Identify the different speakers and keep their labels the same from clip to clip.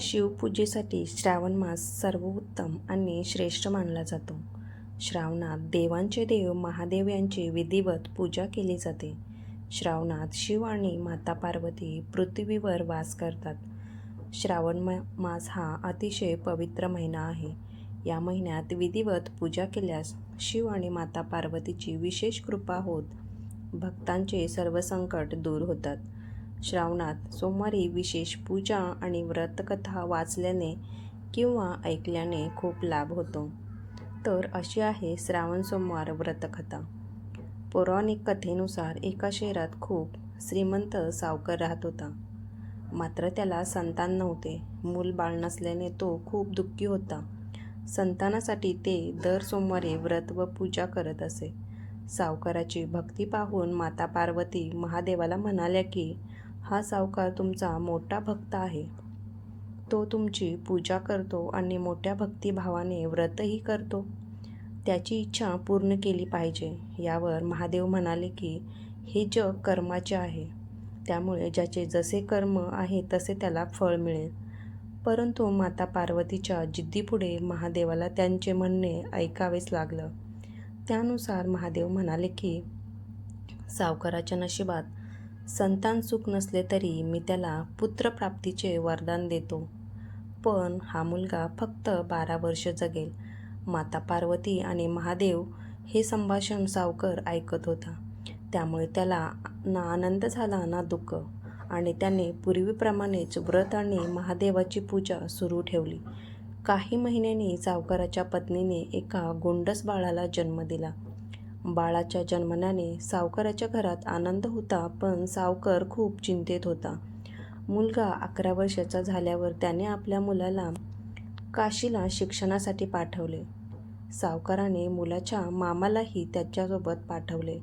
Speaker 1: शिवपूजेसाठी श्रावण मास सर्वोत्तम आणि श्रेष्ठ मानला जातो. श्रावणात देवांचे देव महादेव यांची विधिवत पूजा केली जाते. श्रावणात शिव आणि माता पार्वती पृथ्वीवर वास करतात. श्रावण मास हा अतिशय पवित्र महिना आहे. या महिन्यात विधिवत पूजा केल्यास शिव आणि माता पार्वतीची विशेष कृपा होत भक्तांचे सर्व संकट दूर होतात. श्रावणात सोमवारी विशेष पूजा आणि व्रतकथा वाचल्याने किंवा ऐकल्याने खूप लाभ होतो. तर अशी आहे श्रावण सोमवार व्रतकथा. पौराणिक कथेनुसार एका शहरात खूप श्रीमंत सावकार राहत होता. मात्र त्याला संतान नव्हते. मूल-बाळ नसल्याने तो खूप दुःखी होता. संतानासाठी ते दर सोमवारी व्रत व पूजा करत असे. सावकाराची भक्ती पाहून माता पार्वती महादेवाला म्हणाल्या की, हा सावकार तुमचा मोठा भक्त आहे. तो तुमची पूजा करतो आणि मोठ्या भक्तिभावाने व्रतही करतो. त्याची इच्छा पूर्ण केली पाहिजे. यावर महादेव म्हणाले की, हे जग कर्माचे आहे. त्यामुळे ज्याचे जसे कर्म आहे तसे त्याला फळ मिळेल. परंतु माता पार्वतीच्या जिद्दीपुढे महादेवाला त्यांचे म्हणणे ऐकावेच लागलं. त्यानुसार महादेव म्हणाले की, सावकाराच्या नशिबात संतान सुख नसले तरी मी त्याला पुत्रप्राप्तीचे वरदान देतो. पण हा मुलगा फक्त बारा वर्ष जगेल. माता पार्वती आणि महादेव हे संभाषण सावकर ऐकत होता. त्यामुळे त्याला ना आनंद झाला ना दुःख आणि त्याने पूर्वीप्रमाणेच व्रत आणि महादेवाची पूजा सुरू ठेवली. काही महिन्यांनी सावकाराच्या पत्नीने एका गोंडस बाळाला जन्म दिला. बाळाच्या जन्मल्याने सावकाराच्या घरात आनंद होता पण सावकार खूप चिंतेत होता. मुलगा अकरा वर्षाचा झाल्यावर त्याने आपल्या मुलाला काशीला शिक्षणासाठी पाठवले. सावकाराने मुलाच्या मामालाही त्याच्यासोबत पाठवले.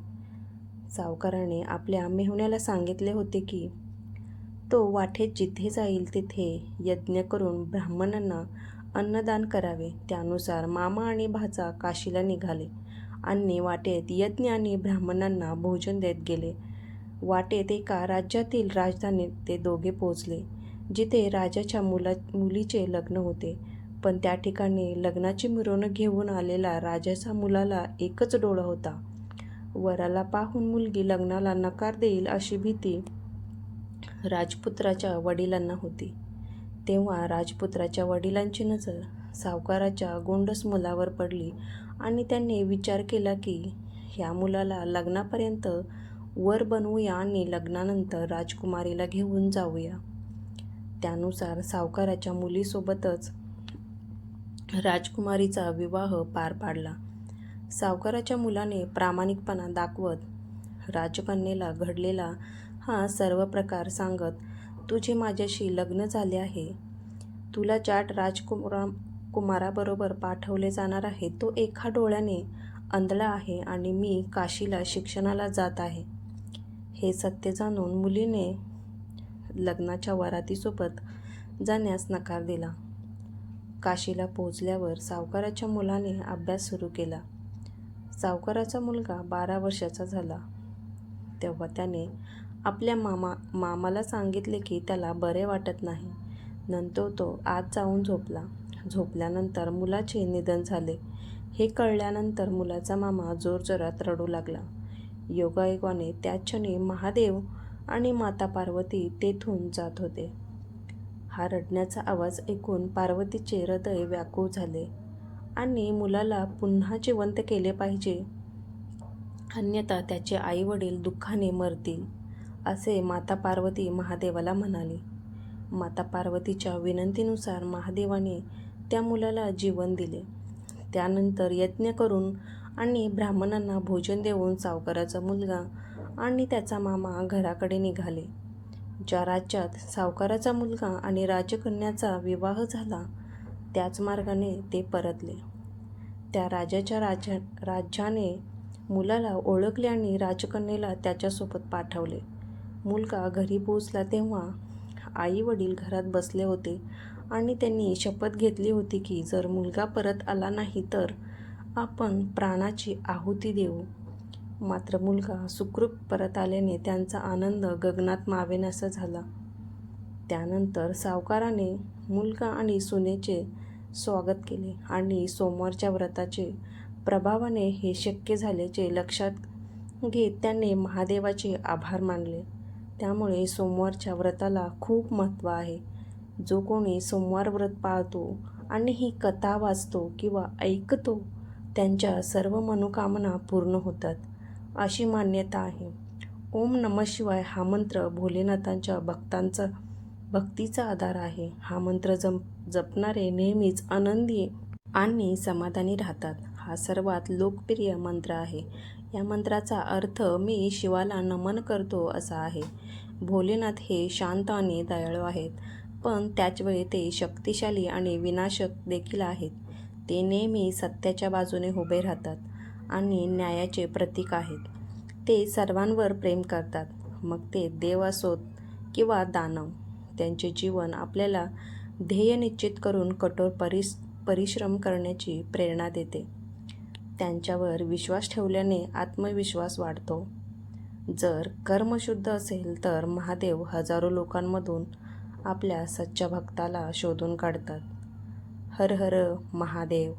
Speaker 1: सावकाराने आपल्या मेहुण्याला सांगितले होते की, तो वाटेत जिथे जाईल तिथे यज्ञ करून ब्राह्मणांना अन्नदान करावे. त्यानुसार मामा आणि भाचा काशीला निघाले आणि वाटेत यज्ञ आणि ब्राह्मणांना भोजन देत गेले. वाटेत एका राज्यातील राजधानीत ते दोघे पोचले जिथे राजाच्या मुला मुलीचे लग्न होते. पण त्या ठिकाणी लग्नाची मिरवणूक घेऊन आलेला राजाचा मुलाला एकच डोळा होता. वराला पाहून मुलगी लग्नाला नकार देईल अशी भीती राजपुत्राच्या वडिलांना होती. तेव्हा राजपुत्राच्या वडिलांची नजर सावकाराच्या गोंडस मुलावर पडली आणि त्यांनी विचार केला की, ह्या मुलाला लग्नापर्यंत वर बनवूया आणि लग्नानंतर राजकुमारीला घेऊन जाऊया. त्यानुसार सावकाराच्या मुलीसोबतच राजकुमारीचा विवाह पार पाडला सावकाराच्या मुलाने प्रामाणिकपणा दाखवत राजकन्येला घडलेला हा सर्व प्रकार सांगत, तुझे माझ्याशी लग्न झाले आहे. तुला ज्या कुमाराबरोबर पाठवले जाणार आहे तो एका डोळ्याने अंधळा आहे आणि मी काशीला शिक्षणाला जात आहे. हे सत्य जाणून मुलीने लग्नाच्या वरातीसोबत जाण्यास नकार दिला. काशीला पोहोचल्यावर सावकाराच्या मुलाने अभ्यास सुरू केला. सावकाराचा मुलगा बारा वर्षाचा झाला तेव्हा त्याने आपल्या मामा मामाला सांगितले की त्याला बरे वाटत नाही. नंतर तो आत जाऊन झोपला. झोपल्यानंतर मुलाचे निधन झाले. हे कळल्यानंतर मुलाचा मामा जोरजोरात रडू लागला. योगायोगाने त्या क्षणी महादेव आणि माता पार्वती तेथून जात होते. हा रडण्याचा आवाज ऐकून पार्वतीचे हृदय व्याकुळ झाले आणि मुलाला पुन्हा जिवंत केले पाहिजे, अन्यथा त्याचे आई-वडील दुःखाने मरतील, असे माता पार्वती महादेवाला म्हणाली. माता पार्वतीच्या विनंतीनुसार महादेवाने त्या मुलाला जीवन दिले. त्यानंतर यज्ञ करून आणि ब्राह्मणांना भोजन देऊन सावकाराचा मुलगा आणि त्याचा मामा घराकडे निघाले. ज्या राज्यात सावकाराचा मुलगा आणि राजकन्याचा विवाह झाला त्याच मार्गाने ते परतले. त्या राजाच्या राज्याने मुलाला ओळखले आणि राजकन्येला त्याच्यासोबत पाठवले. मुलगा घरी पोहोचला तेव्हा आई-वडील घरात बसले होते आणि त्यांनी शपथ घेतली होती की जर मुलगा परत आला नाही तर आपण प्राणाची आहुती देऊ. मात्र मुलगा सुखरूप परत आल्याने त्यांचा आनंद गगनात मावेनासा झाला. त्यानंतर सावकाराने मुलगा आणि सुनेचे स्वागत केले आणि सोमवारच्या व्रताचे प्रभावाने हे शक्य झाल्याचे लक्षात घेत त्यांनी महादेवाचे आभार मानले त्यामुळे सोमवारच्या व्रताला खूप महत्त्व आहे जो कोणी सोमवार व्रत पाळतो आणि ही कथा वाचतो किंवा ऐकतो त्यांच्या सर्व मनोकामना पूर्ण होतात अशी मान्यता आहे. ओम नम शिवाय हा मंत्र भोलेनाथांच्या भक्तांचा भक्तीचा आधार आहे. हा मंत्र जप जपणारे नेहमीच आनंदी आणि समाधानी राहतात. हा सर्वात लोकप्रिय मंत्र आहे. या मंत्राचा अर्थ मी शिवाला नमन करतो असा आहे. भोलेनाथ हे शांत आणि दयाळू आहेत. पण त्याचवेळी ते शक्तिशाली आणि विनाशक देखील आहेत. ते नेहमी सत्याच्या बाजूने उभे राहतात आणि न्यायाचे प्रतीक आहेत. ते सर्वांवर प्रेम करतात. मग ते देव असोत किंवा दानव त्यांचे जीवन आपल्याला ध्येय निश्चित करून कठोर परिस परिश्रम करण्याची प्रेरणा देते. त्यांच्यावर विश्वास ठेवल्याने आत्मविश्वास वाढतो. जर कर्मशुद्ध असेल तर महादेव हजारो लोकांमधून आपल्या सच्च्या भक्ताला शोधून काढतात. हर हर महादेव.